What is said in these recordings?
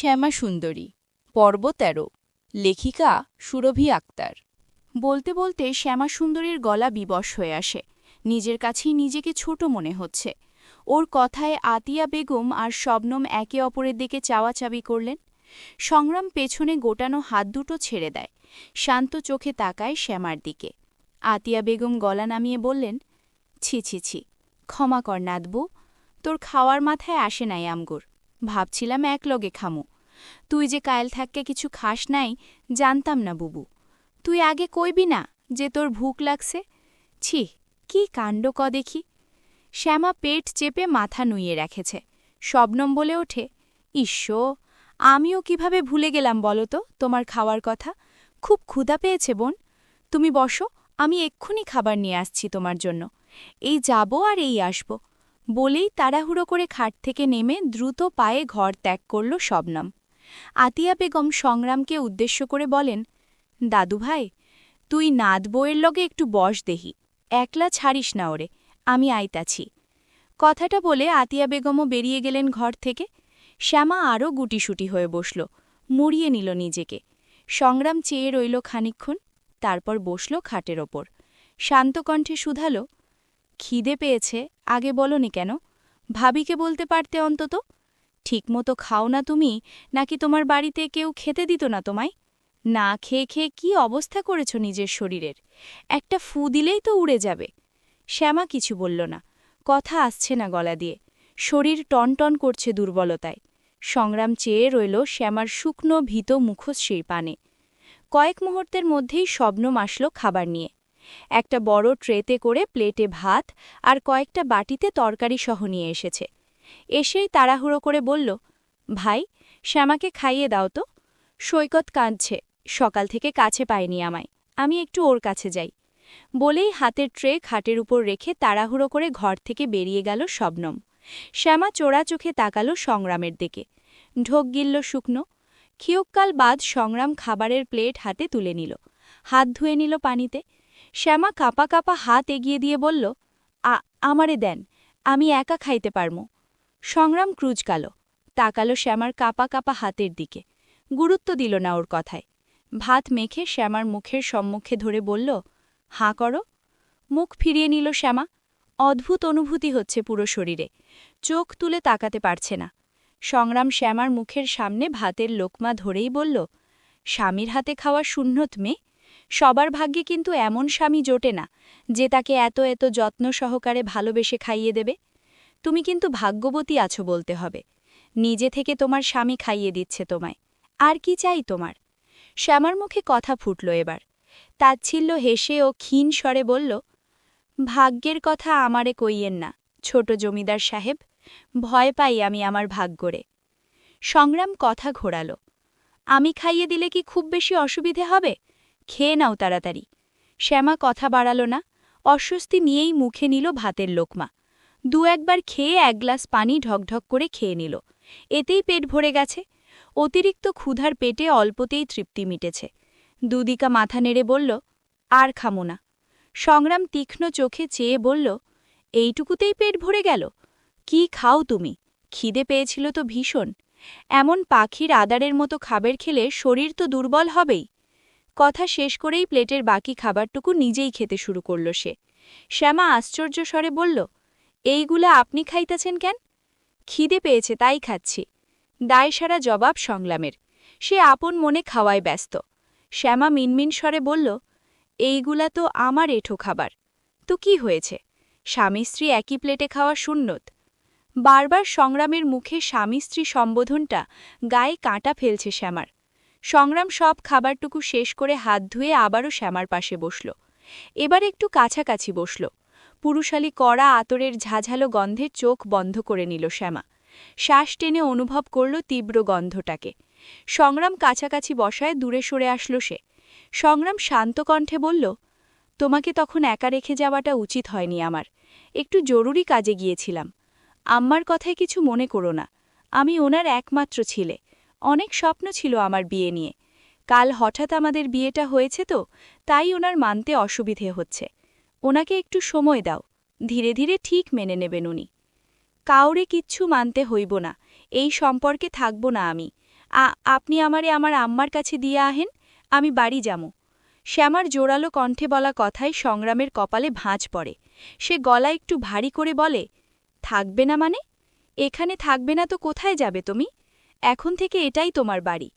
শ্যামা সুন্দরী। পর্ব তেরো। লেখিকা সুরভি আক্তার। বলতে বলতে শ্যামা সুন্দরীর গলা বিবশ হয়ে আসে। নিজের কাছেই নিজেকে ছোট মনে হচ্ছে। ওর কথায় আতিয়া বেগম আর শবনম একে অপরের দিকে চাওয়াচাবি করলেন। সংগ্রাম পেছনে গোটানো হাত দুটো ছেড়ে দেয়। শান্ত চোখে তাকায় শ্যামার দিকে। আতিয়া বেগম গলা নামিয়ে বললেন, ছি ছি ছি, ক্ষমা কর নাদবু তোর খাওয়ার মাথায় আসে নাই আমগুর। ভাবছিলাম এক লগে খামু। তুই যে কায়েল থাককে কিছু খাস নাই, জানতাম না বুবু। তুই আগে কইবি না যে তোর ভুক লাগছে? ছি, কি কাণ্ড ক দেখি। শ্যামা পেট চেপে মাথা নুইয়ে রেখেছে। শবনম বলে ওঠে ঈশ্ব আমিও কীভাবে ভুলে গেলাম বলো তো তোমার খাওয়ার কথা? খুব ক্ষুধা পেয়েছে বোন। তুমি বসো, আমি এক্ষুনি খাবার নিয়ে আসছি তোমার জন্য। এই যাব আর এই আসব। বলেই তাড়াহুড়ো করে খাট থেকে নেমে দ্রুত পায়ে ঘর ত্যাগ করল শবনম। আতিয়া বেগম সংগ্রামকে উদ্দেশ্য করে বলেন, দাদু ভাই, তুই নাদ বইয়ের লগে একটু বস দেহি, একলা ছাড়িস না ওরে, আমি আইতাছি। কথাটা বলে আতিয়া বেগমও বেরিয়ে গেলেন ঘর থেকে। শ্যামা আরও গুটিসুটি হয়ে বসল, মুড়িয়ে নিল নিজেকে। সংগ্রাম চেয়ে রইল খানিক্ষণ তারপর বসল খাটের ওপর। শান্ত কণ্ঠে শুধালো খিদে পেয়েছে, আগে বলনি কেন? ভাবিকে বলতে পারতে অন্তত? ঠিকমতো খাও না তুমি, নাকি তোমার বাড়িতে কেউ খেতে দিত না তোমায়? না খেয়ে খেয়ে কি অবস্থা করেছ নিজের শরীরের? একটা ফু দিলেই তো উড়ে যাবে। শ্যামা কিছু বলল না, কথা আসছে না গলা দিয়ে। শরীর টনটন করছে দুর্বলতায়। সংগ্রাম চেয়ে রইল শ্যামার শুকনো, ভীত মুখশ্রীর পানে। কয়েক মুহূর্তের মধ্যেই স্বপ্নম আসল খাবার নিয়ে। একটা বড় ট্রেতে করে প্লেটে ভাত আর কয়েকটা বাটিতে তরকারি সহ নিয়ে এসেছে। এসেই তাড়াহুড়ো করে বলল, ভাই, শ্যামাকে খাইয়ে দাও তো। সৈকত কাঁদছে, সকাল থেকে কাছে পায়নি আমায়। আমি একটু ওর কাছে যাই। বলেই হাতের ট্রে খাটের উপর রেখে তাড়াহুড়ো করে ঘর থেকে বেরিয়ে গেল শবনম। শ্যামা চোরা চোখে তাকালো সংগ্রামের দিকে। ঢোক গিলল শুকনো। ক্ষিয়কাল বাদ সংগ্রাম খাবারের প্লেট হাতে তুলে নিল। হাত ধুয়ে নিল পানিতে। শ্যামা কাপা কাপা হাত এগিয়ে দিয়ে বলল, আ, আমারে দেন, আমি একা খাইতে পারমু। সংগ্রাম ক্রুজ ক্রুজকালো, তাকালো শ্যামার কাপা কাপা হাতের দিকে। গুরুত্ব দিল না ওর কথায়। ভাত মেখে শ্যামার মুখের সম্মুখে ধরে বলল, হাঁ করো। মুখ ফিরিয়ে নিল শ্যামা। অদ্ভুত অনুভূতি হচ্ছে পুরো শরীরে। চোখ তুলে তাকাতে পারছে না। সংগ্রাম শ্যামার মুখের সামনে ভাতের লোকমা ধরেই বলল, স্বামীর হাতে খাওয়া শূন্যত মেয়ে সবার ভাগ্যে কিন্তু এমন স্বামী জোটে না, যে তাকে এত এত যত্ন সহকারে ভালোবেসে খাইয়ে দেবে। তুমি কিন্তু ভাগ্যবতী আছো বলতে হবে। নিজে থেকে তোমার স্বামী খাইয়ে দিচ্ছে তোমায়। আর কি চাই তোমার? শ্যামার মুখে কথা ফুটল এবার। তাচ্ছিল্য হেসে ও ক্ষীণ স্বরে বলল, ভাগ্যের কথা আমারে কইয়েন না, ছোট জমিদার সাহেব। ভয় পাই আমি আমার ভাগ্যরে। সংগ্রাম কথা ঘোরাল। আমি খাইয়ে দিলে কি খুব বেশি অসুবিধে হবে? খেয়ে নাও তাড়াতাড়ি। শ্যামা কথা বাড়াল না, অস্বস্তি নিয়েই মুখে নিল ভাতের লোকমা। দু একবার খেয়ে এক গ্লাস পানি ঢকঢক করে খেয়ে নিল। এতেই পেট ভরে গেছে। অতিরিক্ত ক্ষুধার পেটে অল্পতেই তৃপ্তি মিটেছে। দুদিকা মাথা নেড়ে বলল, আর খামো না। সংগ্রাম তীক্ষ্ণ চোখে চেয়ে বলল, এইটুকুতেই পেট ভরে গেল? কি খাও তুমি? খিদে পেয়েছিল তো ভীষণ। এমন পাখির আদারের মতো খাবার খেলে শরীর তো দুর্বল হবেই। কথা শেষ করেই প্লেটের বাকি খাবারটুকু নিজেই খেতে শুরু করল সে। শ্যামা আশ্চর্য স্বরে বলল, এইগুলা আপনি খাইতেছেন কেন? খিদে পেয়েছে, তাই খাচ্ছি। দায় সারা জবাব সংগ্রামের সে আপন মনে খাওয়ায় ব্যস্ত। শ্যামা মিনমিন স্বরে বলল, এইগুলা তো আমার এঠো খাবার। তো কি হয়েছে? স্বামী স্ত্রী একই প্লেটে খাওয়া শূন্যত বারবার সংগ্রামের মুখে স্বামী স্ত্রী সম্বোধনটা গায়ে কাঁটা ফেলছে শ্যামার। সংগ্রাম সব খাবারটুকু শেষ করে হাত ধুয়ে আবারও শ্যামার পাশে বসল। এবার একটু কাছাকাছি বসল। পুরুষালী কড়া আতরের ঝাঝালো গন্ধের চোখ বন্ধ করে নিল শ্যামা। শ্বাস টেনে অনুভব করল তীব্র গন্ধটাকে। সংগ্রাম কাছাকাছি বসায় দূরে সরে আসল সে। সংগ্রাম শান্ত কণ্ঠে বলল, তোমাকে তখন একা রেখে যাওয়াটা উচিত হয়নি আমার। একটু জরুরি কাজে গিয়েছিলাম। আম্মার কথায় কিছু মনে করো না। আমি ওনার একমাত্র ছিলে। অনেক স্বপ্ন ছিল আমার বিয়ে নিয়ে। কাল হঠাৎ আমাদের বিয়েটা হয়েছে তো, তাই ওনার মানতে অসুবিধে হচ্ছে। ওনাকে একটু সময় দাও, ধীরে ধীরে ঠিক মেনে নেবেন উনি। কাউরে কিচ্ছু মানতে হইব না, এই সম্পর্কে থাকব না আমি। আপনি আমারে আমার আম্মার কাছে দিয়ে আহেন, আমি বাড়ি যামু। শ্যামার জোরালো কণ্ঠে বলা কথায় সংগ্রামের কপালে ভাঁজ পড়ে। সে গলা একটু ভারী করে বলে, থাকবে না মানে? এখানে থাকবে না তো কোথায় যাবে তুমি? এখন থেকে এটাই তোমার বাড়ি।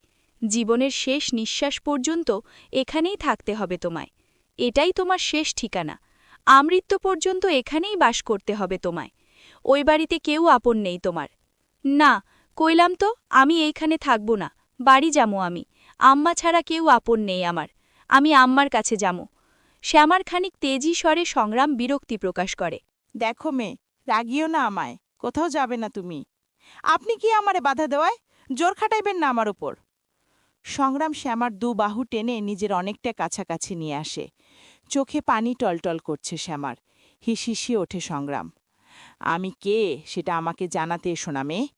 জীবনের শেষ নিঃশ্বাস পর্যন্ত এখানেই থাকতে হবে তোমায়। এটাই তোমার শেষ ঠিকানা। আমৃত্য পর্যন্ত এখানেই বাস করতে হবে তোমায়। ওই বাড়িতে কেউ আপন নেই তোমার। না, কইলাম তো, আমি এইখানে থাকব না। বাড়ি যামো আমি। আম্মা ছাড়া কেউ আপন নেই আমার। আমি আম্মার কাছে যামো। শ্যামার খানিক তেজি স্বরে সংগ্রাম বিরক্তি প্রকাশ করে। দেখো মেয়ে, রাগিও না আমায়। কোথাও যাবে না তুমি। আপনি কি আমারে বাধা দেওয়ায়? জোর খাটাইবেন না আমার উপর। সংগ্রাম শ্যামার দু বাহু টেনে নিজের অনেকটা কাছাকাছি নিয়ে আসে। চোখে পানি টলটল করছে শ্যামার। হিসিসি ওঠে সংগ্রাম। আমি কে? সেটা আমাকে জানাতে এসো না মেয়ে।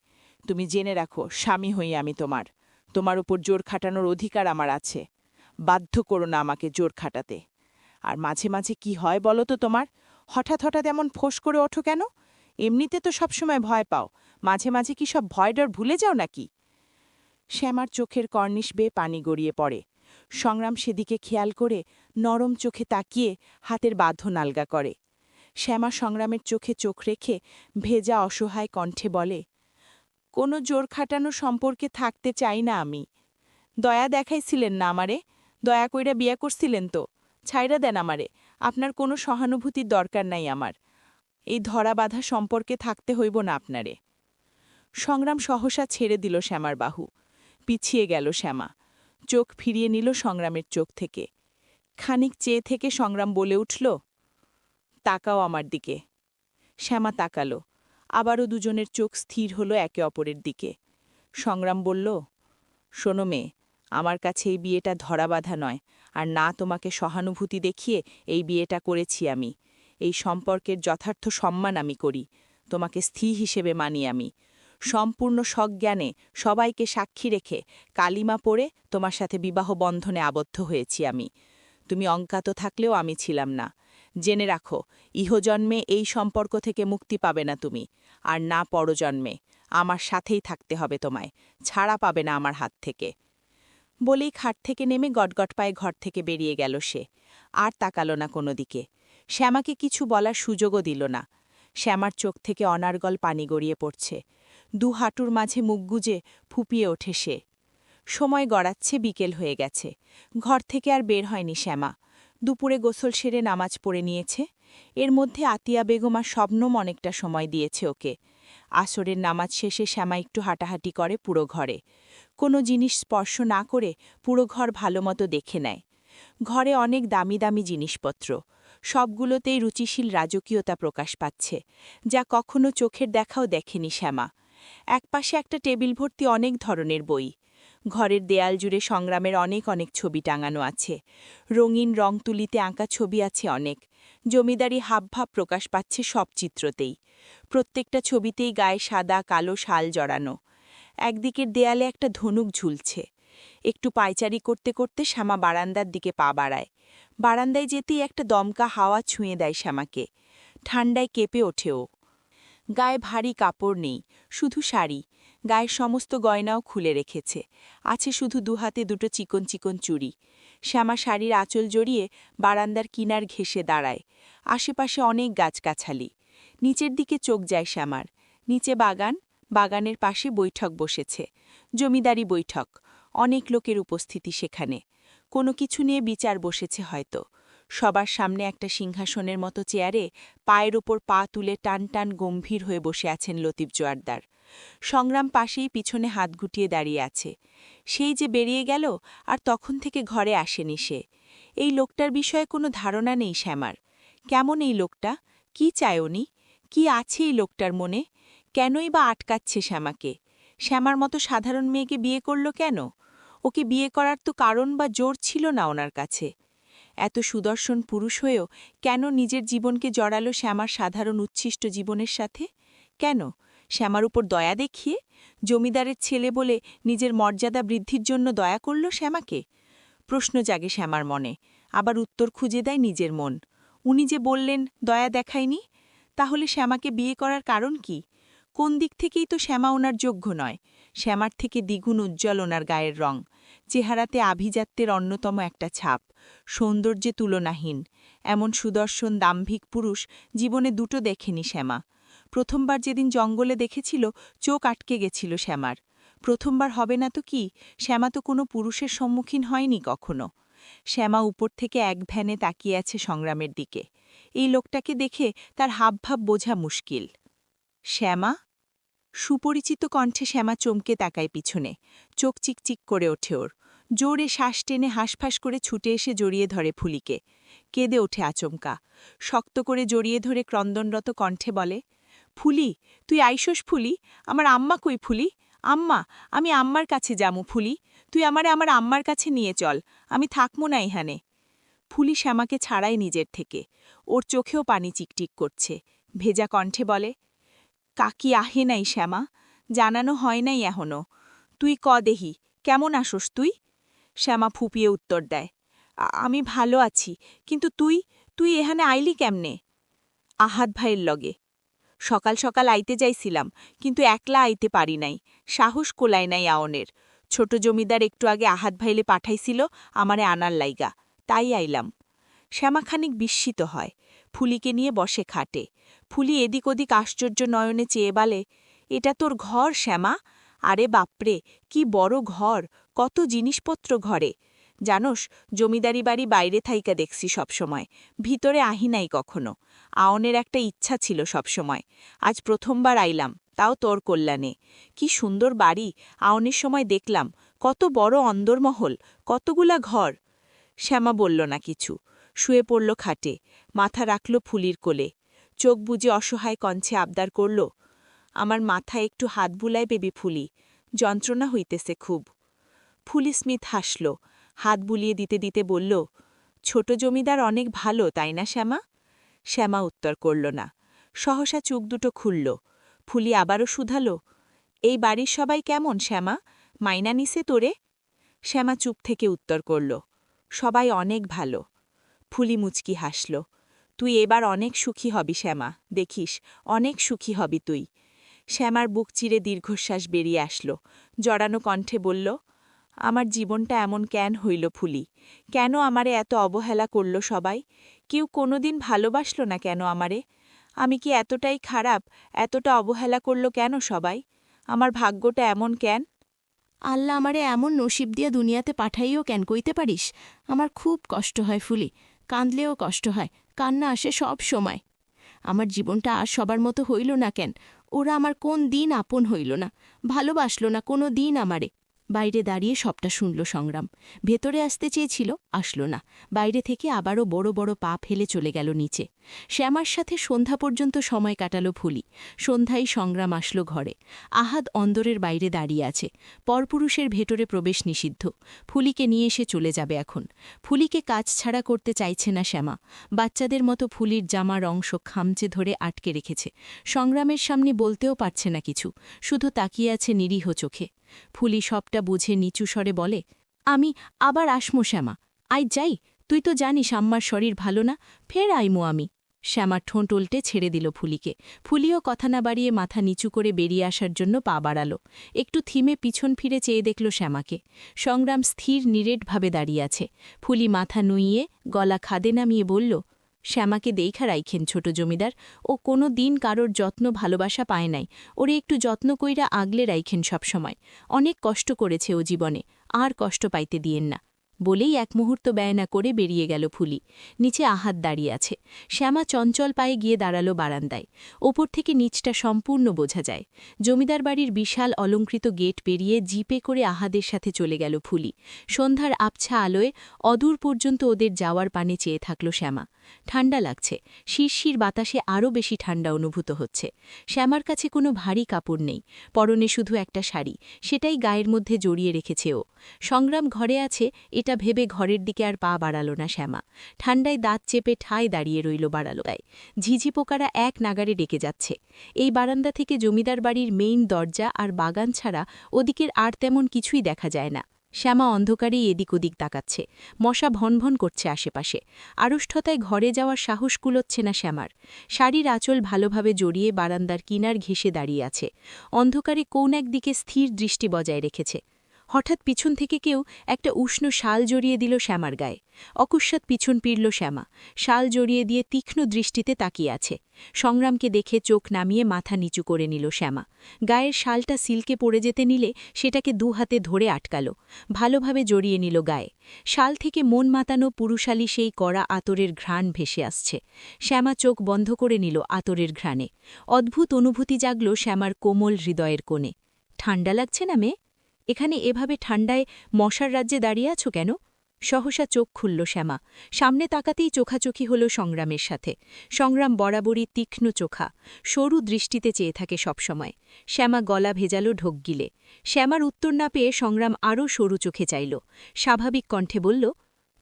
তুমি জেনে রাখো, স্বামী হই আমি তোমার। তোমার উপর জোর খাটানোর অধিকার আমার আছে। বাধ্য করো না আমাকে জোর খাটাতে। আর মাঝে মাঝে কি হয় বলো তো তোমার? হঠাৎ হঠাৎ এমন ফোঁস করে ওঠো কেন? এমনিতে তো সবসময় ভয় পাও। মাঝে মাঝে কি সব ভয় ডর ভুলে যাও নাকি? শ্যামার চোখের কর্নিশ বেয়ে পানি গড়িয়ে পড়ে। সংগ্রাম সেদিকে খেয়াল করে নরম চোখে তাকিয়ে হাতের বাঁধন আলগা করে। শ্যামা সংগ্রামের চোখে চোখ রেখে ভেজা অসহায় কণ্ঠে বলে, কোনো জোর খাটানো সম্পর্কে থাকতে চাই না আমি। দয়া দেখাইছিলেন না আমারে, দয়া কইরা বিয়া করছিলেন তো। ছাইরা দেন আমারে, আপনার কোনো সহানুভূতির দরকার নাই আমার। এই ধরা বাঁধা সম্পর্কে থাকতে হইব না আপনারে সংগ্রাম সহসা ছেড়ে দিল শ্যামার বাহু। পিছিয়ে গেল শ্যামা। চোখ ফিরিয়ে নিল সংগ্রামের চোখ থেকে। খানিক চেয়ে থেকে সংগ্রাম বলে উঠল, তাকাও আমার দিকে। শ্যামা তাকালো। আবারও দুজনের চোখ স্থির হলো একে অপরের দিকে। সংগ্রাম বলল, শোনো মেয়ে, আমার কাছে এই বিয়েটা ধরা বাঁধা নয়, আর না তোমাকে সহানুভূতি দেখিয়ে এই বিয়েটা করেছি আমি। এই সম্পর্কের যথার্থ সম্মান আমি করি। তোমাকে স্থির হিসেবে মানি আমি। সম্পূর্ণ সজ্ঞানে সবাইকে সাক্ষী রেখে কালিমা পড়ে তোমার সাথে বিবাহ বন্ধনে আবদ্ধ হয়েছি আমি। তুমি অঙ্কাত থাকলেও আমি ছিলাম না। জেনে রাখো, ইহজন্মে এই সম্পর্ক থেকে মুক্তি পাবে না তুমি, আর না পরজন্মে। আমার সাথেই থাকতে হবে তোমায়, ছাড়া পাবে না আমার হাত থেকে। বলেই খাট থেকে নেমে গটগট পায়ে ঘর থেকে বেরিয়ে গেল সে। আর তাকালো না কোনো দিকে। শ্যামাকে কিছু বলার সুযোগও দিল না। শ্যামার চোখ থেকে অনার্গল পানি গড়িয়ে পড়ছে। দু হাঁটুর মাঝে মুখ গুজে ফুপিয়ে ওঠে সে। সময় গড়াচ্ছে, বিকেল হয়ে গেছে। ঘর থেকে আর বের হয়নি শ্যামা। দুপুরে গোসল সেরে নামাজ পড়ে নিয়েছে। এর মধ্যে আতিয়া বেগম আর শবনম অনেকটা সময় দিয়েছে ওকে। আসরের নামাজ শেষে শ্যামা একটু হাঁটাহাঁটি করে পুরো ঘরে। কোনো জিনিস স্পর্শ না করে পুরো ঘর ভালোমতো দেখে নেয়। ঘরে অনেক দামি দামি জিনিসপত্র। সবগুলোতেই রুচিশীল রাজকীয়তা প্রকাশ পাচ্ছে, যা কখনো চোখের দেখাও দেখেনি শ্যামা। একপাশে একটা টেবিল ভর্তি অনেক ধরনের বই। ঘরের দেয়াল জুড়ে সংগ্রামের অনেক অনেক ছবি টাঙানো আছে। রঙিন রং তুলিতে আঁকা ছবি আছে অনেক। জমিদারি হাবভাব প্রকাশ পাচ্ছে সব চিত্রতেই। প্রত্যেকটা ছবিতেই গায়ে সাদা, কালো শাল জড়ানো। একদিকের দেয়ালে একটা ধনুক ঝুলছে। একটু পায়চারি করতে করতে শ্যামা বারান্দার দিকে পা বাড়ায়। বারান্দায় যেতেই একটা দমকা হাওয়া ছুঁয়ে দেয় শ্যামাকে। ঠান্ডায় কেঁপে ওঠেও গায়ে ভারী কাপড় নেই, শুধু শাড়ি। গায়ের সমস্ত গয়নাও খুলে রেখেছে। আছে শুধু দুহাতে দুটো চিকন চিকন চুড়ি। শ্যামা শাড়ির আঁচল জড়িয়ে বারান্দার কিনার ঘেসে দাঁড়ায়। আশেপাশে অনেক গাছগাছালি। নিচের দিকে চোখ যায় শ্যামার। নিচে বাগান, বাগানের পাশে বৈঠক বসেছে। জমিদারি বৈঠক। অনেক লোকের উপস্থিতি সেখানে। কোনো কিছু নিয়ে বিচার বসেছে হয়তো। সবার সামনে একটা সিংহাসনের মতো চেয়ারে পায়ের ওপর পা তুলে টান টান গম্ভীর হয়ে বসে আছেন লতিফ জোয়ারদার। সংগ্রাম পাশেই পিছনে হাত গুটিয়ে দাঁড়িয়ে আছে। সেই যে বেরিয়ে গেল আর তখন থেকে ঘরে আসেনি সে। এই লোকটার বিষয়ে কোনো ধারণা নেই শ্যামার। কেমন এই লোকটা? কি চায় উনি? কি আছে এই লোকটার মনে? কেনই বা আটকাচ্ছে শ্যামাকে? শ্যামার মতো সাধারণ মেয়েকে বিয়ে করল কেন? ওকে বিয়ে করার তো কারণ বা জোর ছিল না ওনার কাছে। এত সুদর্শন পুরুষ হয়েও কেন নিজের জীবনকে জড়ালো শ্যামার সাধারণ উচ্ছিষ্ট জীবনের সাথে? কেন? শ্যামার উপর দয়া দেখিয়ে? জমিদারের ছেলে বলে নিজের মর্যাদা বৃদ্ধির জন্য দয়া করল শ্যামাকে? প্রশ্ন জাগে শ্যামার মনে, আবার উত্তর খুঁজে দেয় নিজের মন। উনি যে বললেন, দয়া দেখায়নি? তাহলে শ্যামাকে বিয়ে করার কারণ কি? কোন দিক থেকেই তো শ্যামা ওনার যোগ্য নয়। শ্যামার থেকে দ্বিগুণ উজ্জ্বল ওনার গায়ের রং। চেহারাতে আভিজাত্যের অন্যতম একটা ছাপ। সৌন্দর্যে তুলনাহীন। এমন সুদর্শন দাম্ভিক পুরুষ জীবনে দুটো দেখেনি শ্যামা। প্রথমবার যেদিন জঙ্গলে দেখেছিল, চোখ আটকে গেছিল শ্যামার। প্রথমবার হবে না তো কি? শ্যামা তো কোনো পুরুষের সম্মুখীন হয়নি কখনো। শ্যামা উপর থেকে এক ভ্যানে তাকিয়ে আছে সংগ্রামের দিকে। এই লোকটাকে দেখে তার হাবভাব বোঝা মুশকিল। শ্যামা? সুপরিচিত কণ্ঠে শ্যামা চমকে তাকায় পিছনে। চোখ চিকচিক করে ওঠে ওর। জোরে শ্বাস টেনে হাঁসফাঁস করে ছুটে এসে জড়িয়ে ধরে ফুলিকে। কেঁদে ওঠে আচমকা। শক্ত করে জড়িয়ে ধরে ক্রন্দনরত কণ্ঠে বলে, ফুলি, তুই আইসোস ফুলি? আমার আম্মা কই ফুলি? আম্মা, আমি আম্মার কাছে যামু ফুলি। তুই আমারে আমার আম্মার কাছে নিয়ে চল। আমি থাকমু না ইহানে ফুলি শ্যামাকে ছাড়াই নিজের থেকে। ওর চোখেও পানি চিকটিক করছে। ভেজা কণ্ঠে বলে কাকি আহে নাই শ্যামা, জানানো হয় নাই এখনও। তুই ক দেহি, কেমন আসোস তুই? শ্যামা ফুপিয়ে উত্তর দেয় আমি ভালো আছি, কিন্তু তুই তুই এখানে আইলি কেমনে? আহাত ভাইয়ের লগে, সকাল সকাল আইতে যাইছিলাম, কিন্তু একলা আইতে পারি নাই, সাহস কোলায় নাই আওনের। ছোট জমিদার একটু আগে আহাত ভাইলে পাঠাইছিল, আমারে আনার লাইগা, তাই আইলাম। শ্যামাখানিক বিস্মিত হয় ফুলিকে নিয়ে বসে খাটে। ফুলি এদিক ওদিক আশ্চর্য নয়নে চেয়ে বলে, এটা তোর ঘর, শ্যামা? আরে বাপরে, কি বড় ঘর, কত জিনিসপত্র ঘরে। জানোস, জমিদারি বাড়ি বাইরে থাইকা দেখছি সবসময়, ভিতরে আহি নাই কখনো। আওনের একটা ইচ্ছা ছিল সবসময়। আজ প্রথমবার আইলাম, তাও তোর কল্যাণে। কি সুন্দর বাড়ি, আওনের সময় দেখলাম, কত বড় অন্দরমহল, কতগুলা ঘর। শ্যামা বলল না কিছু। শুয়ে পড়ল খাটে, মাথা রাখল ফুলির কোলে। চোখ বুজে অসহায় কঞ্চে আবদার করল, আমার মাথায় একটু হাত বুলায় বেবি ফুলি, যন্ত্রণা হইতেছে খুব। ফুলি স্মিথ হাসল, হাত বুলিয়ে দিতে দিতে বলল, ছোট জমিদার অনেক ভালো, তাই না শ্যামা? শ্যামা উত্তর করল, না। সহসা চোখ দুটো খুলল, ফুলি আবারও শুধালো, এই বাড়ির সবাই কেমন শ্যামা? মাইনা নিছে তোরে? শ্যামা চুপ থেকে উত্তর করল, সবাই অনেক ভালো। ফুলি মুচকি হাসল। তুই এবার অনেক সুখী হবি শ্যামা, দেখিস, অনেক সুখী হবি তুই। শ্যামার বুক চিরে দীর্ঘশ্বাস বেরিয়ে আসলো। জড়ানো কণ্ঠে বলল, আমার জীবনটা এমন কেন হইল ফুলি? কেন আমারে এত অবহেলা করল সবাই? কেউ কোনোদিন ভালোবাসল না কেন আমারে? আমি কি এতটাই খারাপ, এতটা অবহেলা করল কেন সবাই? আমার ভাগ্যটা এমন কেন? আল্লাহ আমারে এমন নসিব দিয়া দুনিয়াতে পাঠাইও কেন, কইতে পারিস? আমার খুব কষ্ট হয় ফুলি। কাঁদলেও কষ্ট হয়, কান্না আসে সব সময়। আমার জীবনটা আর সবার মতো হইল না কেন? ওরা আমার কোন দিন আপন হইল না, ভালোবাসল না কোনো দিন আমারে। বাইরে দাঁড়িয়ে সবটা শুনল সংগ্রাম। ভেতরে আসতে চেয়েছিল, আসলো না। বাইরে থেকে আবারও বড় বড় পা ফেলে চলে গেল নিচে। শ্যামার সাথে সন্ধ্যা পর্যন্ত সময় কাটালো ফুলি সন্ধ্যায় সংগ্রাম আসলো ঘরে। আহাদ অন্দরের বাইরে দাঁড়িয়ে আছে। পরপুরুষের ভেতরে প্রবেশ নিষিদ্ধ। ফুলিকে নিয়ে এসে চলে যাবে এখন। ফুলিকে কাজ ছাড়া করতে চাইছে না শ্যামা। বাচ্চাদের মতো ফুলির জামার অংশ খামচে ধরে আটকে রেখেছে। সংগ্রামের সামনে বলতেও পারছে না কিছু। শুধু তাকিয়ে আছে নিরীহ চোখে। ফুলি সবটা বুঝে নিচু স্বরে বলে, আমি আবার আসমো শ্যামা। আই যাই, তুই তো জানিস আম্মার শরীর ভালো না, ফের আইমো আমি। শ্যামার ঠোঁট উল্টে ছেড়ে দিল ফুলিকে। ফুলিও কথা না বাড়িয়ে মাথা নিচু করে বেরিয়ে আসার জন্য পা বাড়াল। একটু থিমে পিছন ফিরে চেয়ে দেখল শ্যামাকে। সংগ্রাম স্থির, নিরেটভাবে দাঁড়িয়ে আছে। ফুলি মাথা নুইয়ে গলা খাদে নামিয়ে বলল শ্যামাকে দেখা রাইখেন, ছোট জমিদার। ও কোনো দিন কারোর যত্ন, ভালোবাসা পায় নাই। ওরে একটু যত্ন কইরা আগলে রাইখেন সবসময়। অনেক কষ্ট করেছে ও জীবনে। আর কষ্ট পাইতে দিয়েন না। বলেই এক মুহূর্ত ব্যয় না করে বেরিয়ে গেল ফুলি। নিচে আহাত দাঁড়িয়ে আছে। শ্যামা চঞ্চল পায়ে গিয়ে দাঁড়াল বারান্দায়। ওপর থেকে নিচটা সম্পূর্ণ বোঝা যায়। জমিদার বাড়ির বিশাল অলঙ্কৃত গেট পেরিয়ে জিপে করে আহাদের সাথে চলে গেল ফুলি। সন্ধ্যার আবছা আলোয় অদূর পর্যন্ত ওদের যাওয়ার পানে চেয়ে থাকল শ্যামা। ঠান্ডা লাগছে। শিরশির বাতাসে আরও বেশি ঠান্ডা অনুভূত হচ্ছে। শ্যামার কাছে কোনো ভারী কাপড় নেই। পরনে শুধু একটা শাড়ি। সেটাই গায়ের মধ্যে জড়িয়ে রেখেছে ও। সংগ্রাম ঘরে আছে এটা ভেবে ঘরের দিকে আর পা বাড়াল না শ্যামা। ঠান্ডায় দাঁত চেপে ঠায় দাঁড়িয়ে রইল বাড়ালো। তাই ঝিঝি পোকারা এক নাগারে ডেকে যাচ্ছে। এই বারান্দা থেকে জমিদার বাড়ির মেইন দরজা আর বাগান ছাড়া ওদিকের আর তেমন কিছুই দেখা যায় না। শ্যামা অন্ধকারেই এদিক ওদিক তাকাচ্ছে। মশা ভনভন করছে আশেপাশে। আড়ষ্ঠতায় ঘরে যাওয়ার সাহস কুলোচ্ছে না শ্যামার। শাড়ির আঁচল ভালোভাবে জড়িয়ে বারান্দার কিনার ঘেসে দাঁড়িয়ে আছে। অন্ধকারে কোন একদিকে স্থির দৃষ্টি বজায় রেখেছে। হঠাৎ পিছন থেকে কেউ একটা উষ্ণ শাল জড়িয়ে দিল শ্যামার গায়ে। অকস্মাৎ পিছন পিরল শ্যামা। শাল জড়িয়ে দিয়ে তীক্ষ্ণ দৃষ্টিতে তাকিয়ে আছে। সংগ্রামকে দেখে চোখ নামিয়ে মাথা নিচু করে নিল শ্যামা। গায়ের শালটা সিল্কে পড়ে যেতে নিলে সেটাকে দু হাতে ধরে আটকাল। ভালোভাবে জড়িয়ে নিল গায়ে। শাল থেকে মন মাতানো পুরুষালী সেই কড়া আতরের ঘ্রাণ ভেসে আসছে। শ্যামা চোখ বন্ধ করে নিল আতরের ঘ্রাণে। অদ্ভুত অনুভূতি জাগল শ্যামার কোমল হৃদয়ের কোণে। ঠান্ডা লাগছে না মেয়ে? এখানে এভাবে ঠান্ডায় মশার রাজ্যে দাঁড়িয়ে আছো কেন? সহসা চোখ খুলল শ্যামা। সামনে তাকাতেই চোখাচোখি হল সংগ্রামের সাথে। সংগ্রাম বরাবরই তীক্ষ্ণ চোখা। সরু দৃষ্টিতে চেয়ে থাকে সবসময়। শ্যামা গলা ভেজালো ঢোক গিলে। শ্যামার উত্তর না পেয়ে সংগ্রাম আরও সরু চোখে চাইল। স্বাভাবিক কণ্ঠে বলল,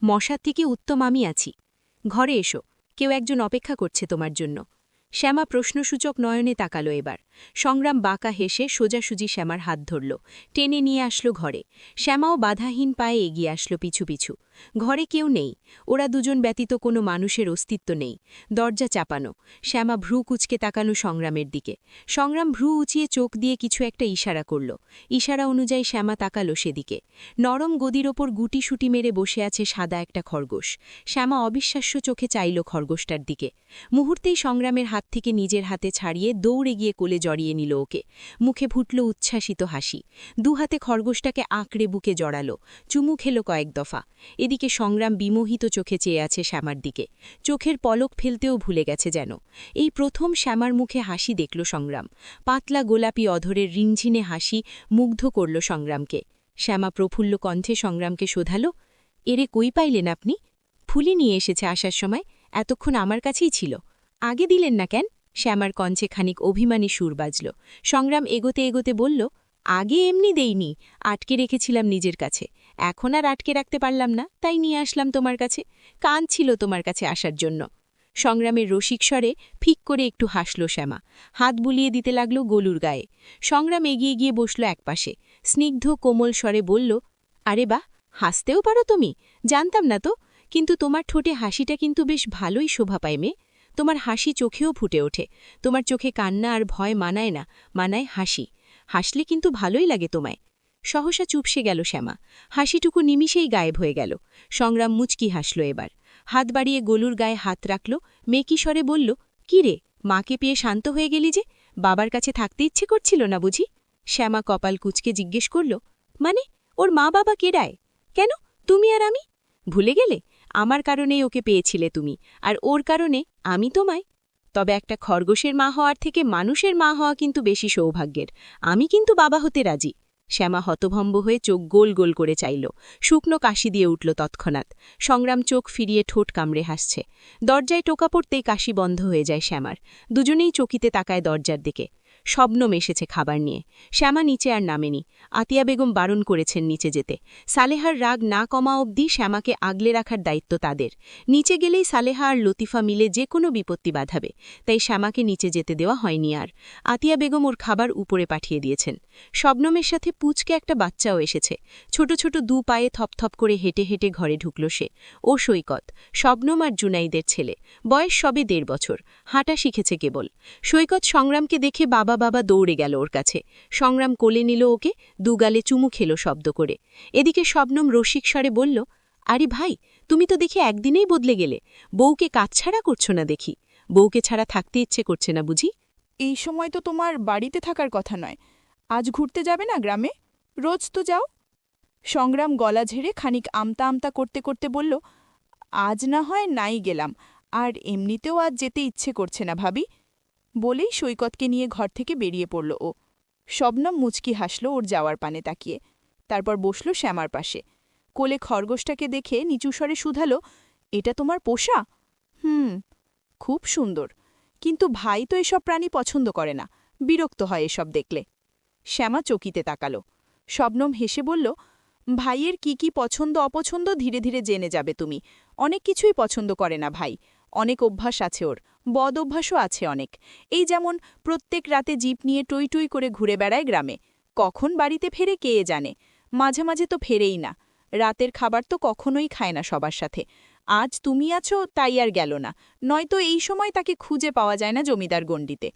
মশার থেকে উত্তম আমি আছি। ঘরে এসো। কেউ একজন অপেক্ষা করছে তোমার জন্য। শ্যামা প্রশ্নসূচক নয়নে তাকালো এবার। সংগ্রাম বাঁকা হেসে সোজাসুজি শ্যামার হাত ধরল। টেনে নিয়ে আসলো ঘরে। শ্যামাও বাধাহীন পায়ে এগিয়ে আসলো পিছু পিছু। ঘরে কেউ নেই। ওরা দুজন ব্যতীত কোনো মানুষের অস্তিত্ব নেই। দরজা চাপানো। শ্যামা ভ্রু কুচকে তাকানো সংগ্রামের দিকে। সংগ্রাম ভ্রু উঁচিয়ে চোখ দিয়ে কিছু একটা ইশারা করল। ইশারা অনুযায়ী শ্যামা তাকালো সেদিকে। নরম গদির ওপর গুটি সুটি মেরে বসে আছে সাদা একটা খরগোশ। শ্যামা অবিশ্বাস্য চোখে চাইল খরগোশটার দিকে। মুহূর্তেই সংগ্রামের হাত থেকে নিজের হাতে ছাড়িয়ে দৌড়ে গিয়ে কোলে জড়িয়ে নিল ওকে। মুখে ফুটল উচ্ছ্বাসিত হাসি। দু হাতে খরগোশটাকে আঁকড়ে বুকে জড়ালো। চুমু খেল কয়েক দফা। এদিকে সংগ্রাম বিমোহিত চোখে চেয়ে আছে শ্যামার দিকে। চোখের পলক ফেলতেও ভুলে গেছে যেন। এই প্রথম শ্যামার মুখে হাসি দেখল সংগ্রাম। পাতলা গোলাপি অধরের রিঞ্ঝিনে হাসি মুগ্ধ করল সংগ্রামকে। শ্যামা প্রফুল্ল কণ্ঠে সংগ্রামকে শোধালো, এরে কই পাইলেন আপনি? ফুলি নিয়ে এসেছে আসার সময়। এতক্ষণ আমার কাছেই ছিল। আগে দিলেন না কেন? শ্যামার কঞ্চে খানিক অভিমানী সুর বাজল। সংগ্রাম এগোতে এগোতে বলল, আগে এমনি দেইনি, আটকে রেখেছিলাম নিজের কাছে। এখন আর আটকে রাখতে পারলাম না, তাই নিয়ে আসলাম তোমার কাছে। কান ছিল তোমার কাছে আসার জন্য। সংগ্রামের রসিক স্বরে ফিক করে একটু হাসল শ্যামা। হাত বুলিয়ে দিতে লাগল গলুর গায়ে। সংগ্রাম এগিয়ে গিয়ে বসল একপাশে। স্নিগ্ধ কোমল স্বরে বলল, আরে বাহ, হাসতেও পারো তুমি, জানতাম না তো। কিন্তু তোমার ঠোঁটে হাসিটা কিন্তু বেশ ভালোই শোভা পায় মেয়ে তোমার হাসি চোখেও ফুটে ওঠে। তোমার চোখে কান্না আর ভয় মানায় না, মানায় হাসি। হাসলে কিন্তু ভালোই লাগে তোমায়। সহসা চুপসে গেল শ্যামা। হাসিটুকু নিমিষেই গায়েব হয়ে গেল। সংগ্রাম মুচকি হাসল এবার। হাত বাড়িয়ে গলুর গায়ে হাত রাখল। মেকিস্বরে বলল, কি রে, মাকে পেয়ে শান্ত হয়ে গেলি যে? বাবার কাছে থাকতে ইচ্ছে করছিল না বুঝি? শ্যামা কপাল কুচকে জিজ্ঞেস করল মানে ওর মা বাবা কেডায়? কেন, তুমি আর আমি? ভুলে গেলে? আমার কারণেই ওকে পেয়েছিলে তুমি, আর ওর কারণে আমি তোমায়। তবে একটা খরগোশের মা হওয়ার থেকে মানুষের মা হওয়া কিন্তু বেশি সৌভাগ্যের। আমি কিন্তু বাবা হতে রাজি। শ্যামা হতভম্ব হয়ে চোখ গোল গোল করে চাইল। শুকনো কাশি দিয়ে উঠল তৎক্ষণাৎ। সংগ্রাম চোখ ফিরিয়ে ঠোঁট কামড়ে হাসছে। দরজায় টোকা পড়তেই কাশি বন্ধ হয়ে যায় শ্যামার। দুজনেই চকিতে তাকায় দরজার দিকে। স্বপ্নম এসেছে খাবার নিয়ে। শ্যামা নিচে আর নামেনি। আতিয়া বেগম বারণ করেছেন নিচে যেতে। সালেহার রাগ না কমা অবধি শ্যামাকে আগলে রাখার দায়িত্ব তাদের। নিচে গেলেই সালেহা আর লতিফা মিলে যে কোনো বিপত্তি বাঁধাবে, তাই শ্যামাকে নিচে যেতে দেওয়া হয়নি আর। আতিয়া বেগম ওর খাবার উপরে পাঠিয়ে দিয়েছেন। শবনমের সাথে পুচকে একটা বাচ্চাও এসেছে। ছোট ছোট দু পায়ে থপথপ করে হেঁটে হেঁটে ঘরে ঢুকল সে। ও সৈকত শবনম আর জুনাইদের ছেলে। বয়স সবে দেড় বছর। হাঁটা শিখেছে কেবল। সৈকত সংগ্রামকে দেখে বাবা বাবা দৌড়ে গেল ওর কাছে। সংগ্রাম কোলে নিল ওকে, দুগালে চুমু খেল শব্দ করে। এদিকে শবনম রসিক স্বরে বলল, আরে ভাই, তুমি তো দেখি একদিনেই বদলে গেলে। বউকে কাছছাড়া করছ না দেখি। বউকে ছাড়া থাকতে ইচ্ছে করছে না বুঝি? এই সময় তো তোমার বাড়িতে থাকার কথা নয়। আজ ঘুরতে যাবে না গ্রামে? রোজ তো যাও। সংগ্রাম গলা ঝেড়ে খানিক আমতা আমতা করতে করতে বলল, আজ না হয় নাই গেলাম। আর এমনিতেও আজ যেতে ইচ্ছে করছে না ভাবি। বলেই সৈকতকে নিয়ে ঘর থেকে বেরিয়ে পড়ল ও। শবনম মুচকি হাসল ওর যাওয়ার পানে তাকিয়ে। তারপর বসল শ্যামার পাশে। কোলে খরগোশটাকে দেখে নিচুস্বরে শুধালো, এটা তোমার পোষা? হুম, খুব সুন্দর। কিন্তু ভাই তো এসব প্রাণী পছন্দ করে না। বিরক্ত হয় এসব দেখলে। শ্যামা চকিতে তাকালো। শবনম হেসে বলল, ভাইয়ের কি কি পছন্দ অপছন্দ ধীরে ধীরে জেনে যাবে তুমি। অনেক কিছুই পছন্দ করে না ভাই। অনেক অভ্যাস আছে ওর। বদ অভ্যাসও আছে অনেক। এই যেমন প্রত্যেক রাতে জিপ নিয়ে টই টই করে ঘুরে বেড়ায় গ্রামে, কখন বাড়িতে ফেরে কে জানে? মাঝে মাঝে তো ফেরেই না। রাতের খাবার তো কখনোই খায় না সবার সাথে। আজ তুমি আছো, তাই আর গেল না। নয়তো এই সময় তাকে খুঁজে পাওয়া যায় না জমিদার গণ্ডিতে।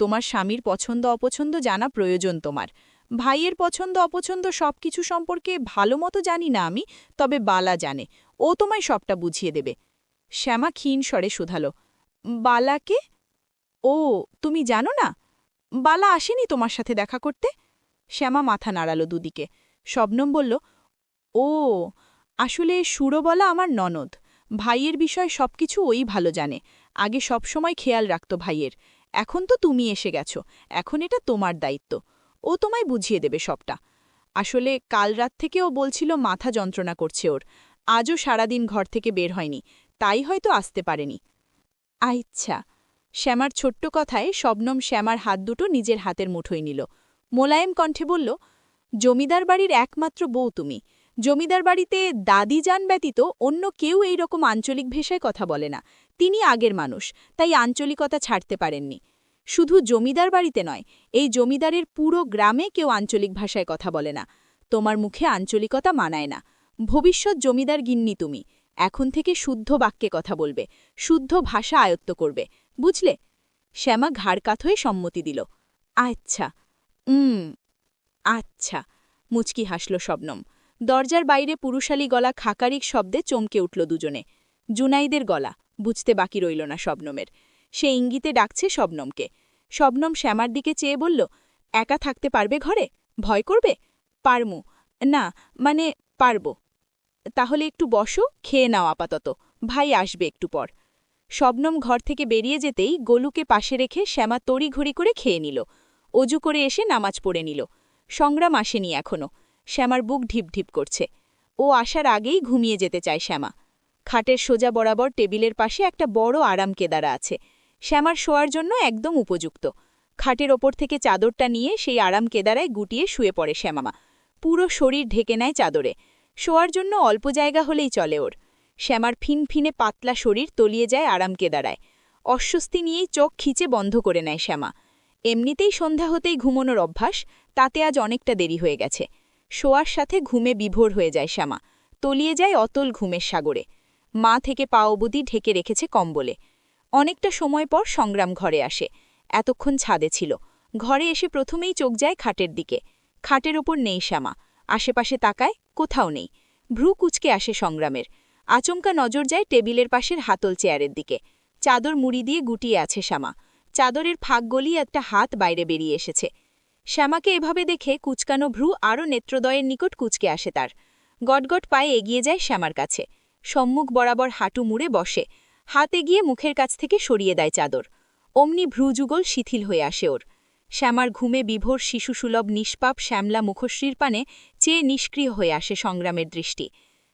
তোমার স্বামীর পছন্দ অপছন্দ জানা প্রয়োজন তোমার। ভাইয়ের পছন্দ অপছন্দ সব কিছু সম্পর্কে ভালো মতো জানি না আমি, তবে বালা জানে। ও তোমায় সবটা বুঝিয়ে দেবে। শ্যামা ক্ষীণ স্বরে শুধালো। বালাকে? ও, তুমি জানো না? বালা আসেনি তোমার সাথে দেখা করতে? শ্যামা মাথা নাড়ালো দুদিকে। শবনম বলল, ও, আসলে সুরবলা আমার ননদ। ভাইয়ের বিষয় সবকিছু ওই ভালো জানে। আগে সবসময় খেয়াল রাখত ভাইয়ের। এখন তো তুমি এসে গেছো। এখন এটা তোমার দায়িত্ব। ও তোমায় বুঝিয়ে দেবে সবটা। আসলে কাল রাত থেকে ও বলছিল মাথা যন্ত্রণা করছে ওর। আজও সারাদিন ঘর থেকে বের হয়নি। তাই হয়তো আসতে পারেনি। আচ্ছা শ্যামার ছোট্ট কথায় শবনম শ্যামার হাত দুটো নিজের হাতের মুঠোয় নিল। মোলায়েম কণ্ঠে বলল, জমিদার বাড়ির একমাত্র বউ তুমি। জমিদার বাড়িতে দাদি যান ব্যতীত অন্য কেউ এই রকম আঞ্চলিক ভাষায় কথা বলে না। তিনি আগের মানুষ, তাই আঞ্চলিকতা ছাড়তে পারেননি। শুধু জমিদার বাড়িতে নয়, এই জমিদারের পুরো গ্রামে কেউ আঞ্চলিক ভাষায় কথা বলে না। তোমার মুখে আঞ্চলিকতা মানায় না। ভবিষ্যৎ জমিদার গিন্নি তুমি। এখন থেকে শুদ্ধ বাক্যে কথা বলবে, শুদ্ধ ভাষা আয়ত্ত করবে। বুঝলে? শ্যামা ঘাড় কাত হয়ে সম্মতি দিল। আচ্ছা উম আচ্ছা মুচকি হাসল শবনম। দরজার বাইরে পুরুষালী গলা খাকারিক শব্দে চমকে উঠল দুজনে। জুনাইদের গলা, বুঝতে বাকি রইল না শবনমের। সে ইঙ্গিতে ডাকছে শবনমকে। শবনম শ্যামার দিকে চেয়ে বলল, একা থাকতে পারবে ঘরে? ভয় করবে? পারমু। না মানে পারব। তাহলে একটু বসো, খেয়ে নাও আপাতত। ভাই আসবে একটু পর। শবনম ঘর থেকে বেরিয়ে যেতেই গোলুকে পাশে রেখে শ্যামা তড়িঘড়ি করে খেয়ে নিল। অজু করে এসে নামাজ পড়ে নিল। সংগ্রাম আসেনি এখনও শ্যামার বুক ঢিপঢিপ করছে। ও আসার আগেই ঘুমিয়ে যেতে চায় শ্যামা। খাটের সোজা বরাবর টেবিলের পাশে একটা বড় আরাম কেদারা আছে। শ্যামার শোয়ার জন্য একদম উপযুক্ত। খাটের ওপর থেকে চাদরটা নিয়ে সেই আরাম কেদারায় গুটিয়ে শুয়ে পড়ে শ্যামামা। পুরো শরীর ঢেকে নেয় চাদরে। শোয়ার জন্য অল্প জায়গা হলেই চলে ওর। শ্যামার ফিনফিনে পাতলা শরীর তলিয়ে যায় আরাম কেদারায় অস্বস্তি নিয়েই চোখ খিচে বন্ধ করে নেয় শ্যামা। এমনিতেই সন্ধ্যা হতেই ঘুমোনোর অভ্যাস, তাতে আজ অনেকটা দেরি হয়ে গেছে। শোয়ার সাথে ঘুমে বিভোর হয়ে যায় শ্যামা। তলিয়ে যায় অতল ঘুমের সাগরে। মা থেকে পা অবধি ঢেকে রেখেছে কম্বলে। অনেকটা সময় পর সংগ্রাম ঘরে আসে। এতক্ষণ ছাদে ছিল। ঘরে এসে প্রথমেই চোখ যায় খাটের দিকে। খাটের ওপর নেই শ্যামা। আশেপাশে তাকায়, কোথাও নেই। ভ্রু কুচকে আসে সংগ্রামের। আচমকা নজর যায় টেবিলের পাশের হাতল চেয়ারের দিকে। চাদর মুড়ি দিয়ে গুটিয়ে আছে শ্যামা। চাদরের ফাঁক গলিয়ে একটা হাত বাইরে বেরিয়ে এসেছে। শ্যামাকে এভাবে দেখে কুচকানো ভ্রু আরও নেত্রদয়ের নিকট কুচকে আসে তার। গটগট পায়ে এগিয়ে যায় শ্যামার কাছে। সম্মুখ বরাবর হাঁটু মুড়ে বসে। হাতে গিয়ে মুখের কাছ থেকে সরিয়ে দেয় চাদর। অমনি ভ্রুযুগল শিথিল হয়ে আসে ওর। শ্যামার ঘুমে বিভোর শিশুসুলভ নিষ্পাপ শ্যামলা মুখশ্রীর পানে চেয়ে নিষ্ক্রিয় হয়ে আসে সংগ্রামের দৃষ্টি।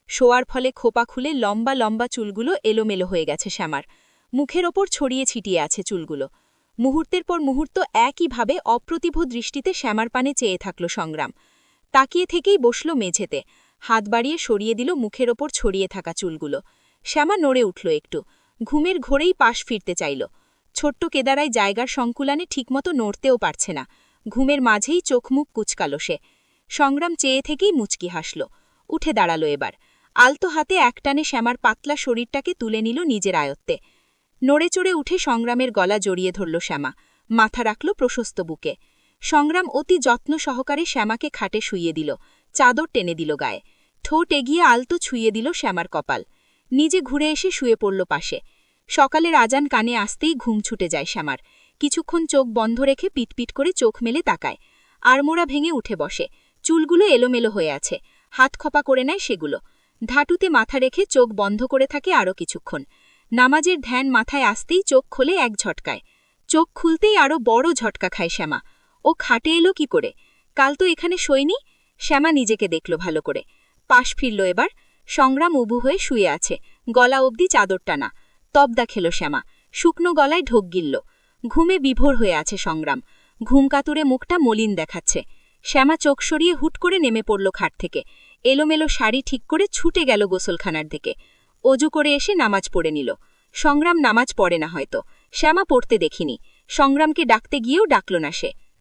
শোয়ার ফলে খোপা খুলে লম্বা লম্বা চুলগুলো এলোমেলো হয়ে গেছে শ্যামার। মুখের ওপর ছড়িয়ে ছিটিয়ে আছে চুলগুলো। মুহূর্তের পর মুহূর্ত একইভাবে অপ্রতিভ দৃষ্টিতে শ্যামার পানে চেয়ে থাকল সংগ্রাম। তাকিয়ে থেকেই বসল মেঝেতে। হাত বাড়িয়ে সরিয়ে দিল মুখের ওপর ছড়িয়ে থাকা চুলগুলো। শ্যামা নড়ে উঠল একটু। ঘুমের ঘোরেই পাশ ফিরতে চাইল। ছোট্ট কেদারায় জায়গার সংকুলানে ঠিকমতো নড়তেও পারছে না। ঘুমের মাঝেই চোখমুখ কুচকাল সে। সংগ্রাম চেয়ে থেকেই মুচকি হাসল। উঠে দাঁড়াল এবার। আলতো হাতে একটানে শ্যামার পাতলা শরীরটাকে তুলে নিল নিজের আয়ত্তে। নড়ে চড়ে উঠে সংগ্রামের গলা জড়িয়ে ধরল শ্যামা। মাথা রাখল প্রশস্ত বুকে। সংগ্রাম অতি যত্ন সহকারে শ্যামাকে খাটে শুইয়ে দিল। চাদর টেনে দিল গায়ে। ঠোঁট এগিয়ে আলতো ছুঁয়ে দিল শ্যামার কপাল। নিজে ঘুরে এসে শুয়ে পড়ল পাশে। সকালের আজান কানে আসতেই ঘুম ছুটে যায় শ্যামার। কিছুক্ষণ চোখ বন্ধ রেখে পিটপিট করে চোখ মেলে তাকায়। আড়মোড়া ভেঙে উঠে বসে। চুলগুলো এলোমেলো হয়ে আছে। হাত খপা করে নেয় সেগুলো। ধাটুতে মাথা রেখে চোখ বন্ধ করে থাকে আরও কিছুক্ষণ। নামাজের ধ্যান মাথায় আসতেই চোখ খোলে এক ঝটকায়। চোখ খুলতেই আরও বড় ঝটকা খায় শ্যামা। ও খাটে এলো কি করে? কাল তো এখানে শোয়নি? শ্যামা নিজেকে দেখল ভালো করে। পাশ ফিরল এবার। সংগ্রাম উবু হয়ে শুয়ে আছে। গলা অবধি চাদর টানা। তবদা খেল শ্যামা। শুকনো গলায় ঢোক গিলল। ঘুমে বিভোর হয়ে আছে সংগ্রাম। ঘুম কাতুরে মুখটা মলিন দেখাচ্ছে। শ্যামা চোখ সরিয়ে হুট করে নেমে পড়ল খাট থেকে। এলোমেলো শাড়ি ঠিক করে ছুটে গেল গোসলখানার দিকে। অজু করে এসে নামাজ পড়ে নিল। সংগ্রাম নামাজ পড়ে না হয়তো। শ্যামা পড়তে দেখিনি। সংগ্রামকে ডাকতে গিয়েও ডাকল না সে।